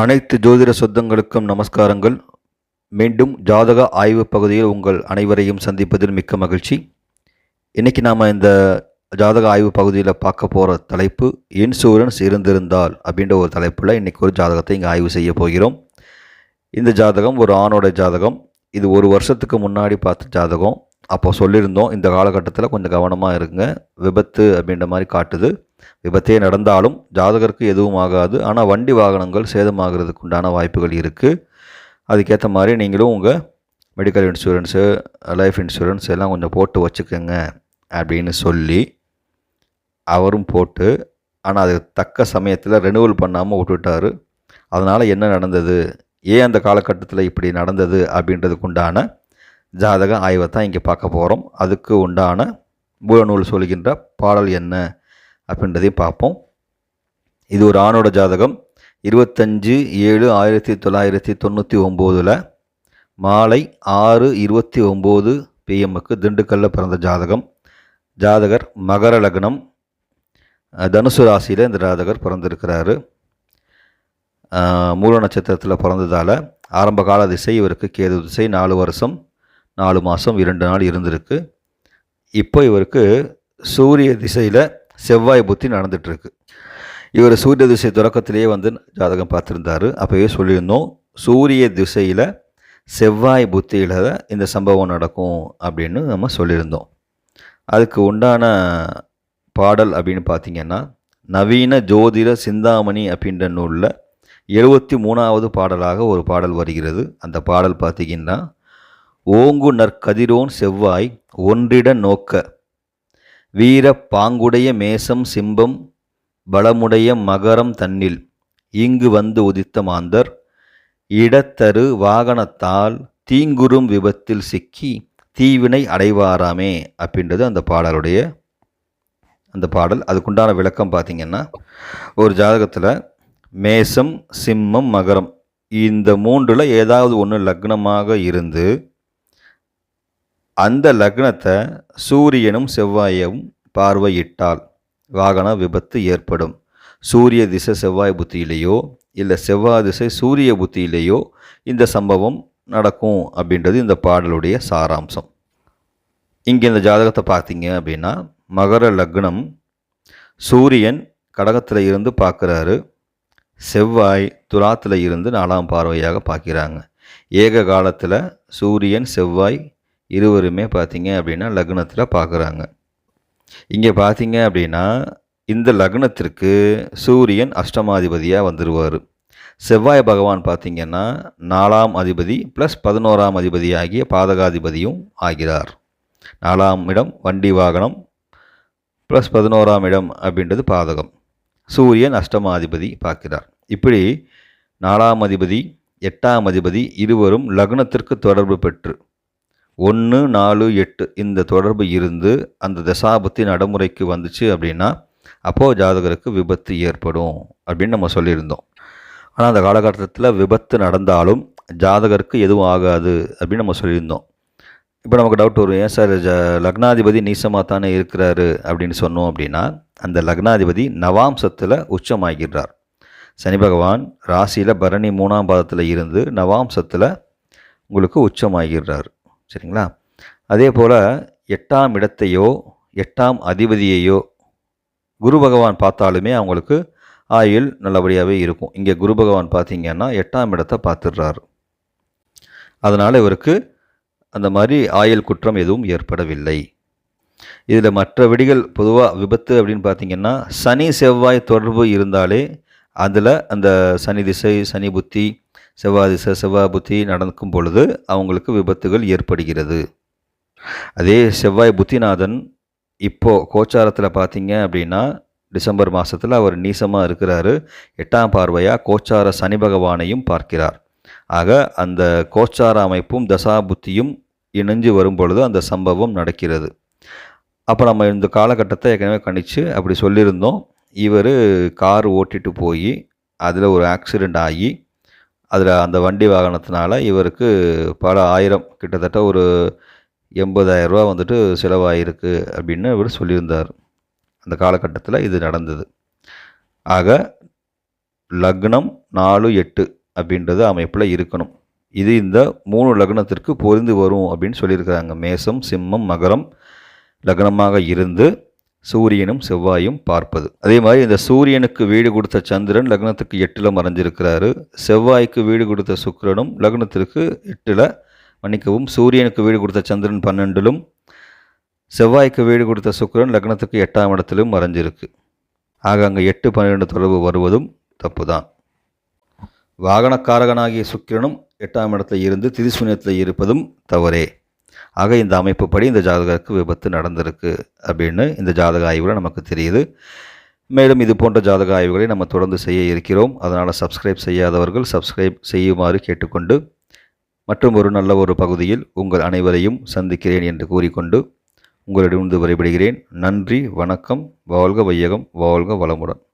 அனைத்து ஜோதிட சொந்தங்களுக்கும் நமஸ்காரங்கள். மீண்டும் ஜாதக ஆய்வு பகுதியில் உங்கள் அனைவரையும் சந்திப்பதில் மிக்க மகிழ்ச்சி. இன்றைக்கி நாம் இந்த ஜாதக ஆய்வு பகுதியில் பார்க்க போகிற தலைப்பு இன்சூரன்ஸ் இருந்திருந்தால் அப்படின்ற ஒரு தலைப்பில் இன்றைக்கி ஒரு ஜாதகத்தை இங்கே ஆய்வு செய்ய போகிறோம். இந்த ஜாதகம் ஒரு ஆணோட ஜாதகம். இது ஒரு வருஷத்துக்கு முன்னாடி பார்த்த ஜாதகம். அப்போ சொல்லியிருந்தோம் இந்த காலகட்டத்தில் கொஞ்சம் கவனமாக இருங்க. விபத்து அப்படின்ற மாதிரி காட்டுது. விபத்தே நடந்தாலும் ஜாதகருக்கு எதுவும் ஆகாது ஆனால் வண்டி வாகனங்கள் சேதமாகிறதுக்கு உண்டான வாய்ப்புகள் இருக்குது அதுக்கேற்ற மாதிரி நீங்களும் உங்கள் மெடிக்கல் இன்சூரன்ஸு லைஃப் இன்சூரன்ஸ் எல்லாம் கொஞ்சம் போட்டு வச்சுக்கோங்க அப்படின்னு சொல்லி அவரும் போட்டு ஆனால் அது தக்க சமயத்தில் ரெனுவல் பண்ணாமல் விட்டுட்டார். அதனால் என்ன நடந்தது? ஏன் அந்த காலகட்டத்தில் இப்படி நடந்தது அப்படின்றதுக்கு உண்டான ஜாதக ஆய்வை தான் இங்கே பார்க்க போகிறோம் அதுக்கு உண்டான மூலநூல் சொல்கின்ற பாடல் என்ன? அப்படின்றதையும் பார்ப்போம். இது ஒரு ஆணோட ஜாதகம். இருபத்தஞ்சு ஏழு ஆயிரத்தி தொள்ளாயிரத்தி தொண்ணூற்றி ஒம்போதில் மாலை ஆறு இருபத்தி ஒம்பது பிஎம்முக்கு திண்டுக்கல்லில் பிறந்த ஜாதகம். ஜாதகர் மகர லக்னம். தனுசு ராசியில் இந்த ஜாதகர் பிறந்திருக்கிறாரு. மூல நட்சத்திரத்தில் பிறந்ததால் ஆரம்ப கால திசை இவருக்கு கேது திசை நாலு வருஷம் நாலு மாதம் இரண்டு நாள் இருந்திருக்கு. இப்போ இவருக்கு சூரிய திசையில் செவ்வாய் புத்தி நடந்துகிட்ருக்கு இவர் சூரிய திசை தொடக்கத்திலேயே வந்து ஜாதகம் பார்த்துருந்தாரு. அப்போவே சொல்லியிருந்தோம் சூரிய திசையில் செவ்வாய் புத்தியில் இந்த சம்பவம் நடக்கும் அப்படின்னு நம்ம சொல்லியிருந்தோம். அதுக்கு உண்டான பாடல் அப்படின்னு பார்த்தீங்கன்னா நவீன ஜோதிட சிந்தாமணி அப்படின்ற நூலில் எழுபத்தி மூணாவது பாடலாக ஒரு பாடல் வருகிறது. அந்த பாடல் பார்த்தீங்கன்னா ஓங்கு நற்கதிரோன் செவ்வாய் ஒன்றிட நோக்க வீர பாங்குடைய மேசம் சிம்பம் பலமுடைய மகரம் தன்னில் இங்கு வந்து உதித்த மாந்தர். இடத்தரு வாகனத்தால் தீங்குறும் விபத்தில் சிக்கி தீவினை அடைவாராமே அப்படின்றது அந்த பாடலுடைய அந்த பாடல். அதுக்குண்டான விளக்கம் பார்த்தீங்கன்னா ஒரு ஜாதகத்தில் மேசம் சிம்மம் மகரம் இந்த மூன்றில் ஏதாவது ஒன்று லக்னமாக இருந்து அந்த லக்னத்தை சூரியனும் செவ்வாயும் பார்வையிட்டால் வாகன விபத்து ஏற்படும். சூரிய திசை செவ்வாய் புத்தியிலேயோ இல்லை செவ்வாய் திசை சூரிய புத்தியிலேயோ இந்த சம்பவம் நடக்கும் அப்படின்றது இந்த பாடலுடைய சாராம்சம். இங்கே இந்த ஜாதகத்தை பார்த்தீங்க அப்படின்னா மகர லக்னம் சூரியன் கடகத்தில் இருந்து பார்க்குறாரு. செவ்வாய் துலாத்தில் இருந்து நாலாம் பார்வையாக பார்க்குறாங்க. ஏக காலத்தில் சூரியன் செவ்வாய் இருவருமே பார்த்தீங்க அப்படின்னா லக்னத்தில் பார்க்குறாங்க. இங்கே பார்த்தீங்க அப்படின்னா இந்த லக்னத்திற்கு சூரியன் அஷ்டமாதிபதியாக வந்துடுவார் செவ்வாய் பகவான் பார்த்தீங்கன்னா நாலாம் அதிபதி ப்ளஸ் பதினோராம் அதிபதி ஆகிய பாதகாதிபதியும் ஆகிறார். நாலாம் இடம் வண்டி வாகனம் ப்ளஸ் பதினோராம் இடம் அப்படின்றது பாதகம். சூரியன் அஷ்டமாதிபதி பார்க்கிறார். இப்படி நாலாம் அதிபதி எட்டாம் அதிபதி இருவரும் லக்னத்திற்கு தொடர்பு பெற்று ஒன்று நாலு எட்டு இந்த தொடர்பு இருந்து அந்த தசாபத்தி நடைமுறைக்கு வந்துச்சு அப்படின்னா அப்போது ஜாதகருக்கு விபத்து ஏற்படும் அப்படின்னு நம்ம சொல்லியிருந்தோம். ஆனால் அந்த காலகட்டத்தில் விபத்து நடந்தாலும் ஜாதகருக்கு எதுவும் ஆகாது அப்படின்னு நம்ம சொல்லியிருந்தோம். இப்போ நமக்கு டவுட் வரும். ஏன் சார் ஜ லக்னாதிபதி நீசமாக தானே இருக்கிறாரு அப்படின்னு சொன்னோம் அப்படின்னா அந்த லக்னாதிபதி நவாம்சத்தில் உச்சமாகிறார் சனி பகவான் ராசியில் பரணி மூணாம் பாதத்தில் இருந்து நவாம்சத்தில் உங்களுக்கு உச்சமாகிறார் சரிங்களா? அதே போல் எட்டாம் இடத்தையோ எட்டாம் அதிபதியையோ குரு பகவான் பார்த்தாலுமே அவங்களுக்கு ஆயுள் நல்லபடியாகவே இருக்கும். இங்கே குரு பகவான் பார்த்தீங்கன்னா எட்டாம் இடத்தை பார்த்துடுறாரு. அதனால் இவருக்கு அந்த மாதிரி ஆயுள் குற்றம் எதுவும் ஏற்படவில்லை. இதில் மற்ற விடிகள் பொதுவாக விபத்து அப்படின்னு பார்த்தீங்கன்னா சனி செவ்வாய் தொடர்பு இருந்தாலே அதில் அந்த சனி திசை சனி புத்தி செவ்வாதி செவ்வாய் புத்தி நடக்கும் பொழுது அவங்களுக்கு விபத்துகள் ஏற்படுகிறது. அதே செவ்வாய் புத்திநாதன் இப்போது கோச்சாரத்தில் பார்த்தீங்க அப்படின்னா டிசம்பர் மாதத்தில் அவர் நீசமாக இருக்கிறாரு. எட்டாம் பார்வையாக கோச்சார சனி பகவானையும் பார்க்கிறார். ஆக அந்த கோச்சார அமைப்பும் தசா புத்தியும் இணைஞ்சு வரும் பொழுது அந்த சம்பவம் நடக்கிறது. அப்போ நம்ம இந்த காலகட்டத்தை ஏற்கனவே கணிச்சு அப்படி சொல்லியிருந்தோம். இவர் கார் ஓட்டிட்டு போய் அதில் ஒரு ஆக்சிடெண்ட் ஆகி அதில் அந்த வண்டி வாகனத்தினால இவருக்கு பல ஆயிரம் கிட்டத்தட்ட ஒரு எண்பதாயிரம் ரூபா வந்துட்டு செலவாயிருக்கு அப்படின்னு இவர் சொல்லியிருந்தார். அந்த காலகட்டத்தில் இது நடந்தது. ஆக லக்னம் நாலு எட்டு அப்படின்றது அமைப்பில் இருக்கணும். இது இந்த மூணு லக்னத்திற்கு பொருந்து வரும் அப்படின்னு சொல்லியிருக்கிறாங்க. மேசம் சிம்மம் மகரம் லக்னமாக இருந்து சூரியனும் செவ்வாயும் பார்ப்பது. அதே மாதிரி இந்த சூரியனுக்கு வீடு கொடுத்த சந்திரன் லக்னத்துக்கு எட்டில் மறைஞ்சிருக்கிறாரு. செவ்வாய்க்கு வீடு கொடுத்த சுக்கிரனும் லக்னத்திற்கு எட்டில் மன்னிக்கவும் சூரியனுக்கு வீடு கொடுத்த சந்திரன் பன்னெண்டிலும் செவ்வாய்க்கு வீடு கொடுத்த சுக்கிரன் லக்னத்துக்கு எட்டாம் இடத்திலும் மறைஞ்சிருக்கு. ஆக அங்கே எட்டு பன்னிரெண்டு தொடர்பு வருவதும் தப்பு தான் வாகனக்காரகனாகிய சுக்கிரனும் எட்டாம் இடத்துல இருந்து திரிசூன்யத்தில் இருப்பதும் தவறே. ஆக இந்த அமைப்புப்படி இந்த ஜாதகருக்கு விபத்து நடந்திருக்கு அப்படின்னு இந்த ஜாதக ஆய்வில் நமக்கு தெரியுது. மேலும் இது போன்ற ஜாதக ஆய்வுகளை நம்ம தொடர்ந்து செய்ய இருக்கிறோம். அதனால் சப்ஸ்கிரைப் செய்யாதவர்கள் சப்ஸ்கிரைப் செய்யுமாறு கேட்டுக்கொண்டு மற்றும் ஒரு நல்ல ஒரு பகுதியில் உங்கள் அனைவரையும் சந்திக்கிறேன் என்று கூறிக்கொண்டு உங்களிடமிருந்து விடைபெறுகிறேன். நன்றி வணக்கம் வாழ்க வையகம் வாழ்க வளமுடன்.